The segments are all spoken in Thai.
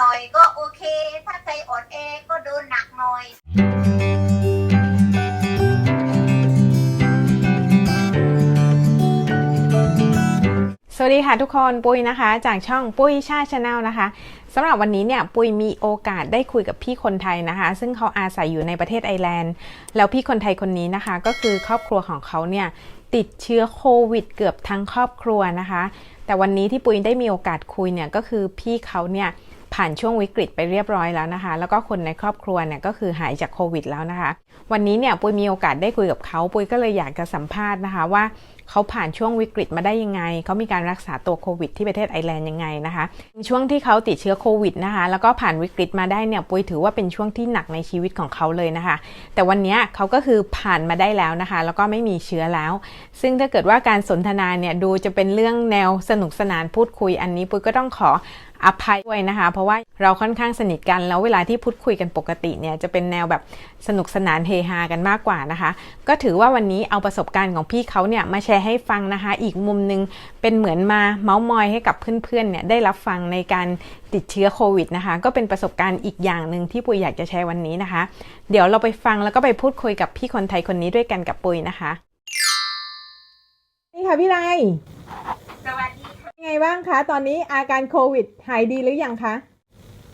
หน่อยก็โอเค ถ้าใจอ่อนแอก็โดนหนักหน่อยสวัสดีค่ะทุกคนปุ้ยนะคะ จากช่องปุ้ยชาชาแนลนะคะสำหรับวันนี้เนี่ยปุ้ยมีโอกาสได้คุยกับพี่คนไทยนะคะ ซึ่งเขาอาศัยอยู่ในประเทศไอร์แลนด์แล้วพี่คนไทยคนนี้นะคะ ก็คือครอบครัวของเขาเนี่ยติดเชื้อโควิด เกือบทั้งครอบครัวนะคะ แต่วันนี้ที่ปุ้ยได้มีโอกาสคุยเนี่ยก็คือพี่เขาเนี่ย ผ่านช่วงวิกฤตไปเรียบร้อยแล้วนะคะ แล้วก็คนในครอบครัวเนี่ยก็คือหายจากโควิดแล้วนะคะ วันนี้เนี่ยปุ้ยมีโอกาสได้คุยกับเขาปุ้ยก็เลยอยากจะสัมภาษณ์นะคะว่าเขาผ่านช่วงวิกฤตมาได้ยังไง เขามีการรักษาตัวโควิดที่ประเทศไอร์แลนด์ยังไงนะคะ ช่วงที่เขาติดเชื้อโควิดนะคะ แล้วก็ผ่านวิกฤตมาได้เนี่ยปุ้ยถือว่าเป็นช่วงที่หนักในชีวิตของเขาเลยนะคะ แต่วันนี้เขาก็คือผ่านมาได้แล้วนะคะ แล้วก็ไม่มีเชื้อแล้ว ซึ่งถ้าเกิดว่าการสนทนาเนี่ยดูจะเป็นเรื่องแนวสนุกสนานพูดคุยอันนี้ปุ้ยก็ต้องขอ อภัยด้วยนะคะ เพราะว่าเราค่อนข้างสนิทกันแล้วเวลาที่พูดคุยกันปกติเนี่ยจะเป็นแนวแบบสนุกสนานเฮฮากันมากกว่านะคะ ก็ถือว่าวันนี้เอาประสบการณ์ของพี่เขาเนี่ยมาแชร์ให้ฟังนะคะ อีกมุมหนึงเป็นเหมือนมาเมาส์มอยให้กับเพื่อนๆเนี่ยได้รับฟังในการติดเชื้อโควิดนะคะ ก็เป็นประสบการณ์อีกอย่างหนึ่งที่ปุยอยากจะแชร์วันนี้นะคะ เดี๋ยวเราไปฟังแล้วก็ไปพูดคุยกับพี่คนไทยคนนี้ด้วยกันกับปุยนะคะ นี่ค่ะพี่ไรสวัสดี ไงบ้างคะ ตอนนี้อาการโควิดหายดีหรือยังคะ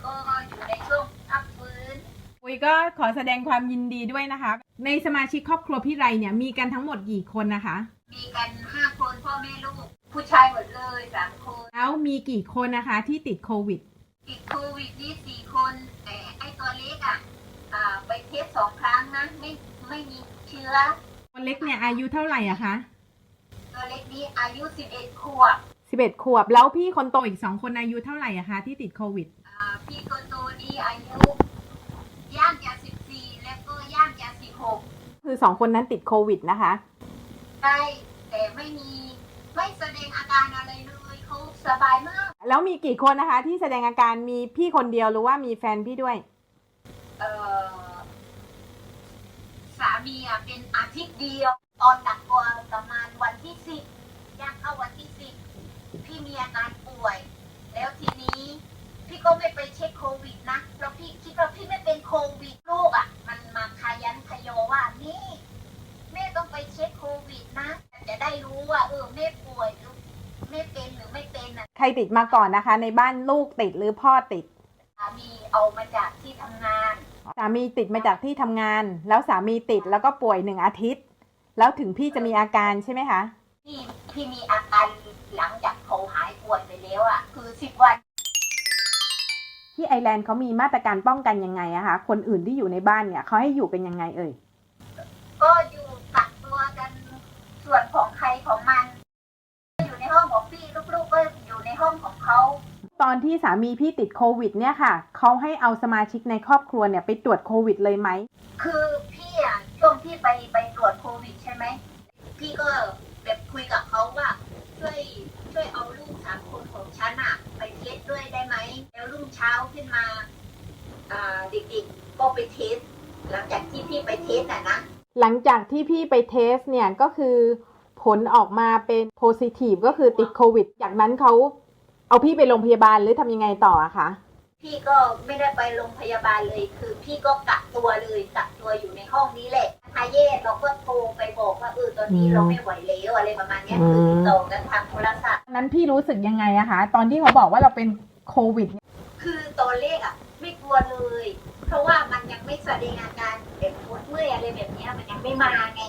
ก็อยู่ในช่วงพักฟื้นปุยก็ขอแสดงความยินดีด้วยนะคะ ในสมาชิกครอบครัวพี่ไรเนี่ยมีกันทั้งหมดกี่คนนะคะ มีกันห้าคนพ่อแม่ลูก ผู้ชายหมดเลยสามคน แล้วมีกี่คนนะคะที่ติดโควิด ติดโควิดนี่สี่คนแต่ไอตัวเล็กอะอ่าไปเทสสองครั้งนะไม่ไม่มีเชื้อ คนเล็กเนี่ยอายุเท่าไหร่อะคะ ตัวเล็กนี้อายุสิบเอ็ดขวบ 11ขวบ แล้วพี่คนโตอีก2คนอายุเท่าไหร่อะคะที่ติดโควิด อ่าพี่คนโตนี่อายุย่างจะสิบสี่แล้วก็ย่างจะสิบหกคือ2คนนั้นติดโควิดนะคะใช่แต่ไม่มีไม่แสดงอาการอะไรเลยเขาสบายมาก แล้วมีกี่คนนะคะ ที่แสดงอาการมีพี่คนเดียวหรือว่ามีแฟนพี่ด้วย เอ่อสามีอะเป็นอาทิตย์เดียว ตอนกักตัวประมาณวันที่สิบย่างเข้าวันที่สิบ พี่มีอาการป่วย แล้วทีนี้พี่ก็ไม่ไปเช็คโควิดนะแล้วพี่คิดว่าพี่ไม่เป็นโควิดลูกอะ มันมาคายันขยโยว่านี่แม่ต้องไปเช็คโควิดนะจะได้รู้ว่าเออแม่ป่วยหรือแม่เป็นหรือไม่เป็นอะใครติดมาก่อนนะคะ ในบ้านลูกติดหรือพ่อติดสามีเอามาจากที่ทำงาน สามีติดมาจากที่ทำงาน แล้วสามีติดแล้วก็ป่วยหนึ่งอาทิตย์ แล้วถึงพี่จะมีอาการใช่ไหมคะที่ที่มีอาการ หลังจากเขาหายป่วยไปแล้วอะ คือสิบวัน ที่ไอร์แลนด์เขามีมาตรการป้องกันยังไงอะคะคนอื่นที่อยู่ในบ้านเนี่ยเขาให้อยู่เป็นยังไงเอ่ย ก็อยู่กักตัวกันส่วนของใครของมัน อยู่ในห้องของพี่ลูกๆก็อยู่ในห้องของเขา ตอนที่สามีพี่ติดโควิดเนี่ยค่ะเขาให้เอาสมาชิกในครอบครัวเนี่ยไปตรวจโควิดเลยไหม คือพี่อะช่วงที่ไปไปตรวจโควิดใช่ไหม พี่ก็แบบคุยกับเขาว่า ช่วยช่วยเอาลูกสามคนของฉันอะไปเทสด้วยได้ไหม แล้วรุ่งเช้าขึ้นมาเด็กๆก็ไปเทส หลังจากที่พี่ไปเทสอะนะ หลังจากที่พี่ไปเทสเนี่ยก็คือผลออกมาเป็นโพซิทีฟก็คือติดโควิด จากนั้นเขาเอาพี่ไปโรงพยาบาลหรือทำยังไงต่ออะคะ พี่ก็ไม่ได้ไปโรงพยาบาลเลย คือพี่ก็กักตัวเลยกักตัวอยู่ในห้องนี้แหละทาเย่เราก็โทรไปบอกว่าเออตอนนี้เราไม่ไหวแล้วอะไรประมาณเนี้ยคือติดต่อกันทางโทรศัพท์ตอนนั้นพี่รู้สึกยังไงอะคะ ตอนที่เขาบอกว่าเราเป็นโควิด คือตอนแรกอะไม่กลัวเลย เพราะว่ามันยังไม่แสดงอาการแบบปวดเมื่อยอะไรแบบเนี้ยมันยังไม่มาไง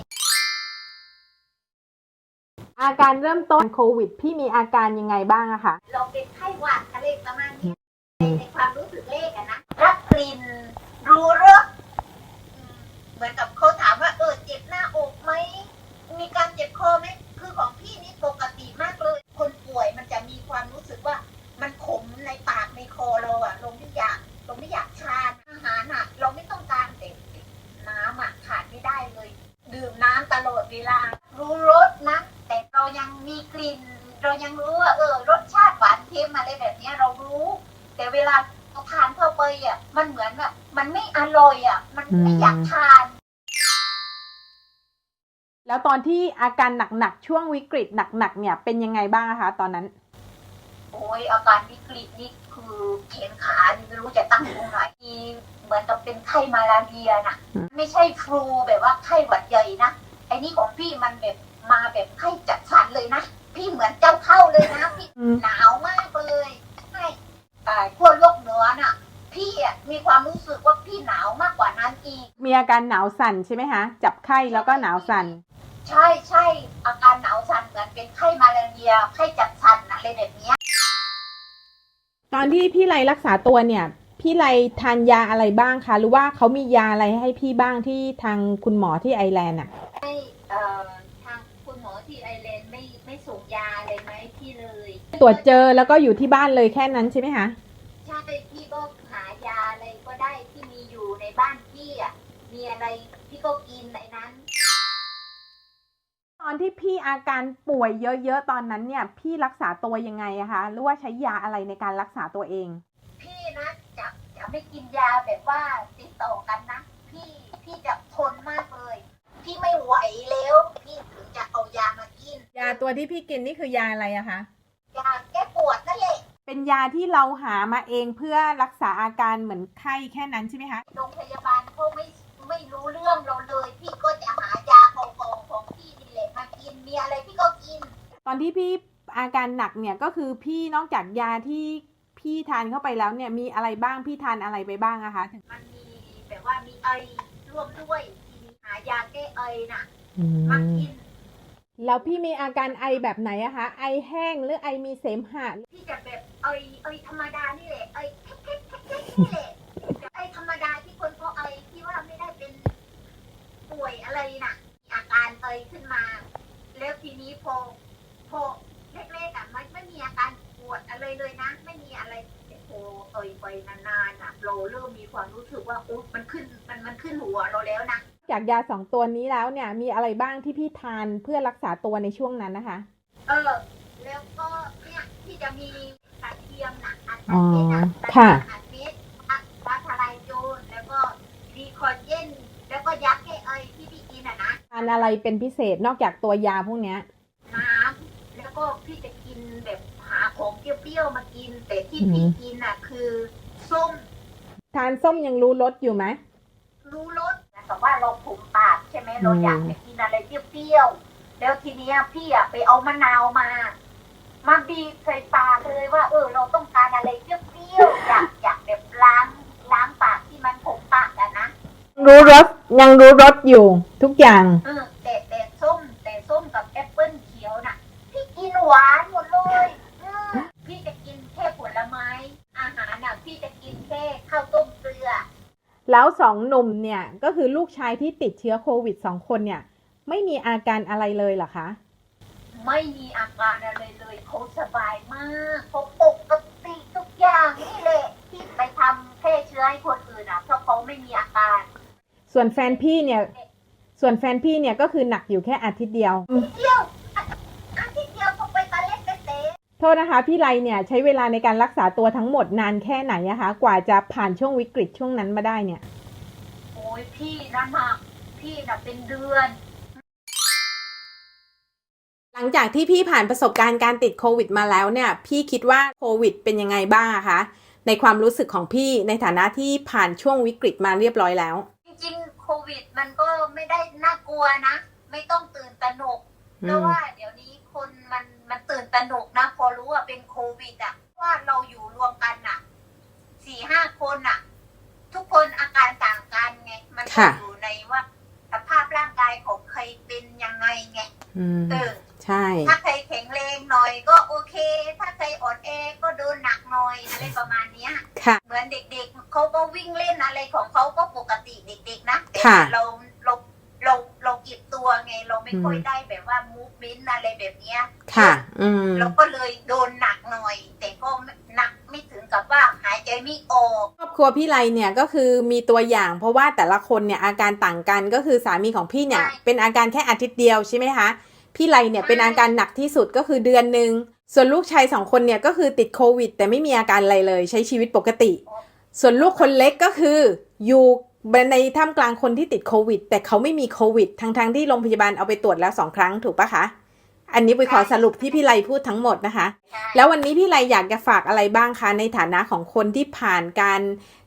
อาการเริ่มต้นโควิด พี่มีอาการยังไงบ้างอะคะ เราเป็นไข้หวัดอะไรประมาณเนี้ ในความรู้สึกเลขอะนะรับกลิ่นรู้รสเหมือนกับเขาถามว่าเออเจ็บหน้าอกไหมมีการเจ็บคอไหมคือของพี่นี่ปกติมากเลย คนป่วยมันจะมีความรู้สึกว่ามันขมในปาก ไม่อยากทานแล้วตอนที่อาการหนักๆช่วงวิกฤตหนักๆเนี่ย เป็นยังไงบ้างอะคะตอนนั้น โอ้ยอาการวิกฤตนี่คือแขนขานี่คันตรงไหนมีเหมือนกับเป็นไข้มาลาเรียน่ะอืมไม่ใช่ฟลูแบบว่าไข้หวัดใหญ่นะไอ้นี่ของพี่มันแบบมาแบบไข้จัดสันเลยนะพี่เหมือนเจ้าเข้าเลยนะพี่อืมหนาวมากเลยใช่อ่าขั้วโลกเหนือน่ะ พี่อะมีความรู้สึกว่าพี่หนาวมากกว่านั้น อีก มีอาการหนาวสั่นใช่ไหมคะจับไข้แล้วก็หนาวสั่น ใช่ใช่อาการหนาวสั่นเหมือนเป็นไข้มาลาเรียไข้จัดสันอะไรแบบเนี้ยตอนที่พี่ไรรักษาตัวเนี่ย พี่ไรทานยาอะไรบ้างคะหรือว่าเขามียาอะไรให้พี่บ้างที่ทางคุณหมอที่ไอร์แลนด์อะเอ่อทางคุณหมอที่ไอร์แลนด์ไม่ไม่ส่งยาอะไรไหมาให้พี่เลยตรวจเจอแล้วก็อยู่ที่บ้านเลยแค่นั้นใช่ไหมคะ ใช่พี่ก็หายาอะไรก็ได้ที่มีอยู่ ในบ้านพี่อะ มีอะไรพี่ก็กินในนั้น ตอนที่พี่อาการป่วยเยอะๆ ตอนนั้นเนี่ย พี่รักษาตัวยังไงอะคะ หรือว่าใช้ยาอะไรในการรักษาตัวเอง พี่นะจะจะไม่กินยาแบบว่าติดต่อกันนะ พี่พี่จะทนมากเลย พี่ไม่ไหวแล้ว พี่ถึงจะเอายามากิน ยาตัวที่พี่กินนี่คือยาอะไรอะคะ ยาแเป็นยาที่เราหามาเองเพื่อรักษาอาการเหมือนไข้แค่นั้นใช่ไหมคะโรงพยาบาลเขาไม่ไม่รู้เรื่องเราเลย พี่ก็จะหายาของของของพี่นี่แหละมากินมีอะไรพี่ก็กิน ตอนที่พี่อาการหนักเนี่ยก็คือพี่นอกจากยาที่พี่ทานเข้าไปแล้วเนี่ยมีอะไรบ้างพี่ทานอะไรไปบ้างอะคะมันมีแบบว่ามีไอร่วมด้วยทีนี้หายาแก้ไอน่ะอืมากินแล้วพี่มีอาการไอแบบไหนอะคะไอแห้งหรือไอมีเสมหะพี่จะแบบไอไอ้ธรรมดานี่แหละไอแค่แค่แค่แค่นี่แหละไอ้ธรรมดาที่คนเขาไอที่ว่าไม่ได้เป็นป่วยอะไรน่ะ อาการไอขึ้นมา แล้วทีนี้พอพอแรกๆอะไม่ไม่มีอาการปวดอะไรเลยนะ ไม่มีอะไรแต่พอเอยไปนานๆอะเราเริ่มมีความรู้สึกว่าอุ๊ยมันขึ้นมันมันขึ้นหัวเราแล้วนะจากยาสองตัวนี้แล้วเนี่ย มีอะไรบ้างที่พี่ทานเพื่อรักษาตัวในช่วงนั้นนะคะ เออ แล้วก็เนี่ยที่จะมีกระเทียมนะ อัดอ๋อเม็ดอะค่ะอัดเม็ดอัดฟ้าทลายโจรแล้วก็ดีคอเจนแล้วก็ยักษ์แก้ไอที่พี่กินอะนะทานอะไรเป็นพิเศษนอกจากตัวยาพวกเนี้ย น้ำแล้วก็พี่จะกินแบบหาของเปรี้ยวๆมากิน แต่ที่อือหืพี่อกินอะคือส้มทานส้มยังรู้รสอยู่ไหม รู้รสแต่ว่าเราผุมปากใช่ไหมเราอืมอยากจะกินอะไรเปรี้ยวๆแล้วทีเนี้ยพี่อะไปเอามะนาวมา มาบีบใส่ปากเลยว่า เออเราต้องการอะไรเปรี้ยวๆอยากอยากแบบล้างล้างปากที่มันผงปากอะนะรู้รสยังรู้รสอยู่ ทุกอย่างเออแต่แต่ส้มแต่ส้มกับแอปเปิ้ลเขียวน่ะ พี่กินหวานหมดเลยอืมพี่จะกินแค่ผลไม้ อาหารน่ะพี่จะกินแค่ข้าวต้มเกลือ แล้วสองหนุ่มเนี่ยก็คือลูกชายที่ติดเชื้อโควิดสองคนเนี่ย ไม่มีอาการอะไรเลยเหรอคะ ไม่มีอาการอะไรเลยเขาสบายมากเขาปกติทุกอย่างนี่แหละที่ไปทำแพร่เชื้อให้คนอื่นอะเพราะเขาไม่มีอาการ ส่วนแฟนพี่เนี่ย ส่วนแฟนพี่เนี่ยก็คือหนักอยู่แค่อาทิตย์เดียว เที่ยวอะอาทิตย์เดียวก็ไปตะเล็กตะเตะโทษนะคะ พี่ไรเนี่ยใช้เวลาในการรักษาตัวทั้งหมดนานแค่ไหนอะคะ กว่าจะผ่านช่วงวิกฤตช่วงนั้นมาได้เนี่ย โอ้ยพี่นะหนักพี่น่ะเป็นเดือน หลังจากที่พี่ผ่านประสบการณ์การติดโควิดมาแล้วเนี่ยพี่คิดว่าโควิดเป็นยังไงบ้างอะคะในความรู้สึกของพี่ในฐานะที่ผ่านช่วงวิกฤตมาเรียบร้อยแล้ว จริงๆโควิดมันก็ไม่ได้น่ากลัวนะ ไม่ต้องตื่นตระหนกอืมเพราะว่าเดี๋ยวนี้คนมันมันตื่นตระหนกนะ พอรู้ว่าเป็นโควิดอะว่าเราอยู่รวมกันอะสี่ห้าคนอะ ทุกคนอาการต่างกันไงมันก็ค่ะอยู่ในว่าสภาพร่างกายของใครเป็นยังไงไงอืมเออ ค่ะเราเราเราเราเก็บตัวไง เราไม่ค่อยอืมได้แบบว่ามูฟเมนต์อะไรแบบเนี้ยค่ะ อืมเราก็เลยโดนหนักหน่อย แต่ก็หนักไม่ถึงกับว่าหายใจไม่ออกครอบครัวพี่ไรเนี่ยก็คือมีตัวอย่างเพราะว่าแต่ละคนเนี่ยอาการต่างกันก็คือสามีของพี่เนี่ยใช่เป็นอาการแค่อาทิตย์เดียวใช่ไหมคะพี่ไรเนี่ยเป็นอาการหนักที่สุดก็คือเดือนหนึ่งส่วนลูกชายสองคนเนี่ยก็คือติดโควิด แต่ไม่มีอาการอะไรเลยใช้ชีวิตปกติ ส่วนลูกคนเล็กก็คืออยู่ ในท่ามกลางคนที่ติดโควิด แต่เขาไม่มีโควิด ทั้งๆที่โรงพยาบาลเอาไปตรวจแล้วสองครั้งถูกปะคะ อันนี้ปุ้ยขอสรุปที่พี่ไลพูดทั้งหมดนะคะใช่แล้ววันนี้พี่ไลอยากจะฝากอะไรบ้างคะในฐานะของคนที่ผ่านการ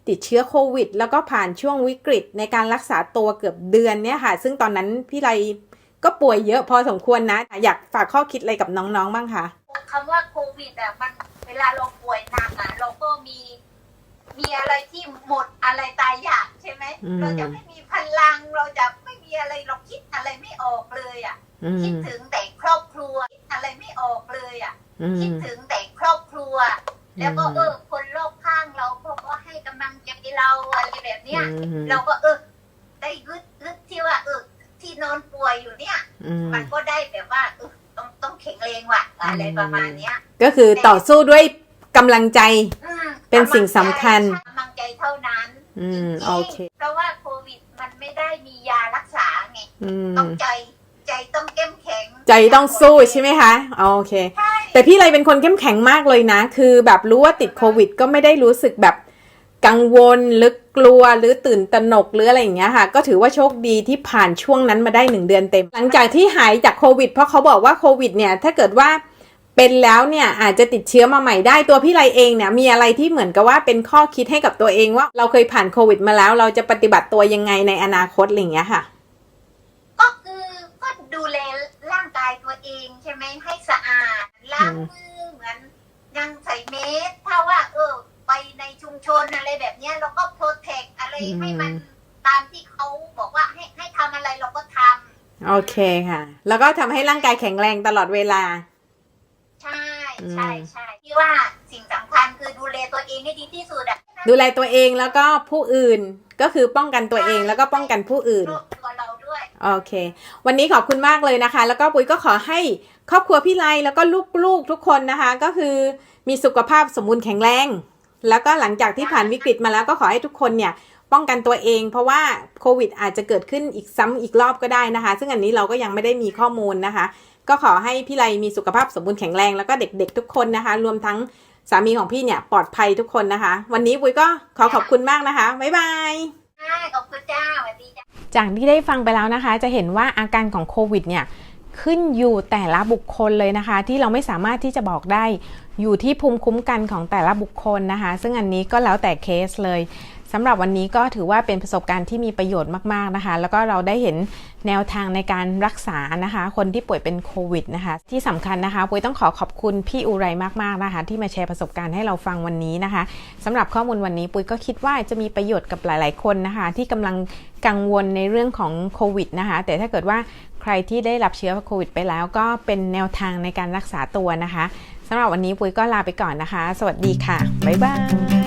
ติดเชื้อโควิด แล้วก็ผ่านช่วงวิกฤตในการรักษาตัวเกือบเดือนเนี่ยค่ะ ซึ่งตอนนั้นพี่ไลก็ป่วยเยอะพอสมควรนะ อยากฝากข้อคิดอะไรกับน้องๆบ้างคะคำว่าโควิดอะมันเวลาเราป่วยหนักอะเราก็มี มีอะไรที่หมดอะไรตายอยากใช่ไหมอืม เราจะไม่มีพลังเราจะไม่มีอะไรเราคิดอะไรไม่ออกเลยอะ อืคิดมถึงแต่ครอบครัวคิดอะไรไม่ออกเลยอะ อืคิดม ถึงแต่ครอบครัว แล้วก็เออคนรอบข้างเราเขาก็ให้กำลังใจเราอะไรแบบเนี้ย เราก็เออ ได้ยึดยึดที่ว่าเออที่นอนป่วยอยู่เนี่ยอืมมันก็ได้แบบว่าเออต้องต้องแข็งแรงว่ะอะไรประมาณเนี้ย ก็คือต่อสู้ด้วยกำลังใจ อืม เป็นสิ่งสำคัญกำลังใจเท่านั้นอืมจริงๆโอเค เพราะว่าโควิดมันไม่ได้มียารักษาไงอืมต้องใจใจต้องเข้มแข็งใจต้องสู้ใช่ไหมคะโอเค ใช่แต่พี่ไรเป็นคนเข้มแข็งมากเลยนะ คือแบบรู้ว่าติดโควิด ก็ไม่ได้รู้สึกแบบกังวลหรือกลัวหรือตื่นตระหนกหรืออะไรอย่างเงี้ยค่ะ ก็ถือว่าโชคดีที่ผ่านช่วงนั้นมาได้หนึ่งเดือนเต็ม หลังจากที่หายจากโควิด เพราะเขาบอกว่าโควิดเนี่ยถ้าเกิดว่า เป็นแล้วเนี่ยอาจจะติดเชื้อมาใหม่ได้ตัวพี่ไรเองเนี่ยมีอะไรที่เหมือนกับว่าเป็นข้อคิดให้กับตัวเองว่า เราเคยผ่านโควิดมาแล้ว เราจะปฏิบัติตัวยังไงในอนาคตอะไรอย่างเงี้ยค่ะ ก็คือก็ดูแลร่างกายตัวเองใช่ไหมให้สะอาดล้างมือเหมือนยังใส่เมสถ้าว่า เออ ไปในชุมชนอะไรแบบเนี้ยเราก็โปรเทคอะไรอืมให้มันตามที่เขาบอกว่าให้ให้ทำอะไรเราก็ทำโอเคค่ะ แล้วก็ทำให้ร่างกายแข็งแรงตลอดเวลาใช่อืม ใช่ใช่ที่ว่าสิ่งสำคัญคือดูแลตัวเองให้ดีที่สุดอะดูแลตัวเองแล้วก็ผู้อื่นก็คือป้องกันตัวเองแล้วก็ป้องกันผู้อื่นรวบตัวเราด้วย โอเค วันนี้ขอบคุณมากเลยนะคะ แล้วก็ปุ๋ยก็ขอให้ครอบครัวพี่ไลแล้วก็ลูกๆทุกคนนะคะ ก็คือมีสุขภาพสมบูรณ์แข็งแรง แล้วก็หลังจากที่ผ่านวิกฤตมาแล้วก็ขอให้ทุกคนเนี่ยป้องกันตัวเอง เพราะว่าโควิดอาจจะเกิดขึ้นอีกซ้ำอีกรอบก็ได้นะคะ ซึ่งอันนี้เราก็ยังไม่ได้มีข้อมูลนะคะ ก็ขอให้พี่ไลมีสุขภาพสมบูรณ์แข็งแรงแล้วก็เด็กๆทุกคนนะคะ รวมทั้งสามีของพี่เนี่ยปลอดภัยทุกคนนะคะ วันนี้ปุ้ยก็ขอขอบคุณมากนะคะ บ๊ายบายใช่ขอบคุณจ้าสวัสดีจ้าจากที่ได้ฟังไปแล้วนะคะ จะเห็นว่าอาการของโควิดเนี่ยขึ้นอยู่แต่ละบุคคลเลยนะคะ ที่เราไม่สามารถที่จะบอกได้อยู่ที่ภูมิคุ้มกันของแต่ละบุคคลนะคะ ซึ่งอันนี้ก็แล้วแต่เคสเลย สำหรับวันนี้ก็ถือว่าเป็นประสบการณ์ที่มีประโยชน์มาก ๆ นะคะ แล้วก็เราได้เห็นแนวทางในการรักษานะคะ คนที่ป่วยเป็นโควิดนะคะ ที่สำคัญนะคะปุ้ยต้องขอขอบคุณพี่อุไรมาก ๆ นะคะ ที่มาแชร์ประสบการณ์ให้เราฟังวันนี้นะคะสำหรับข้อมูลวันนี้ปุ้ยก็คิดว่าจะมีประโยชน์กับหลาย ๆ คนนะคะ ที่กำลังกังวลในเรื่องของโควิดนะคะ แต่ถ้าเกิดว่าใครที่ได้รับเชื้อโควิดไปแล้ว ก็เป็นแนวทางในการรักษาตัวนะคะสำหรับวันนี้ปุ้ยก็ลาไปก่อนนะคะ สวัสดีค่ะบ๊ายบาย